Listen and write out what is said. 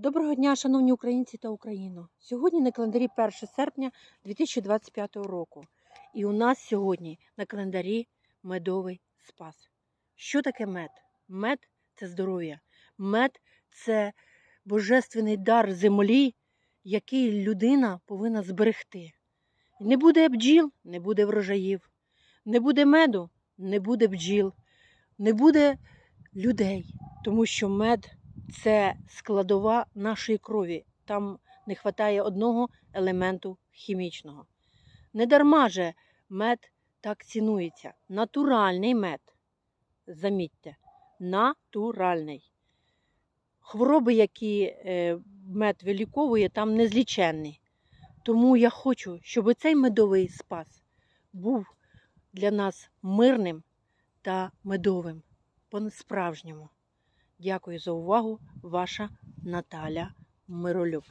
Доброго дня, шановні українці та Україно. Сьогодні на календарі 1 серпня 2025 року. І у нас сьогодні на календарі медовий спас. Що таке мед? Мед це здоров'я. Мед це божественний дар землі, який людина повинна зберегти. Не буде бджіл, не буде врожаїв. Не буде меду, не буде бджіл, не буде людей, тому що мед це складова нашої крові. Там не вистачає одного елементу хімічного. Недарма же мед так цінується. Натуральний мед. Замітьте, натуральний. Хвороби, які е, мед виліковує, там незліченні. Тому я хочу, щоб цей медовий спас був для нас мирним та медовим по-справжньому. Дякую за увагу, ваша Наталя Миролюб.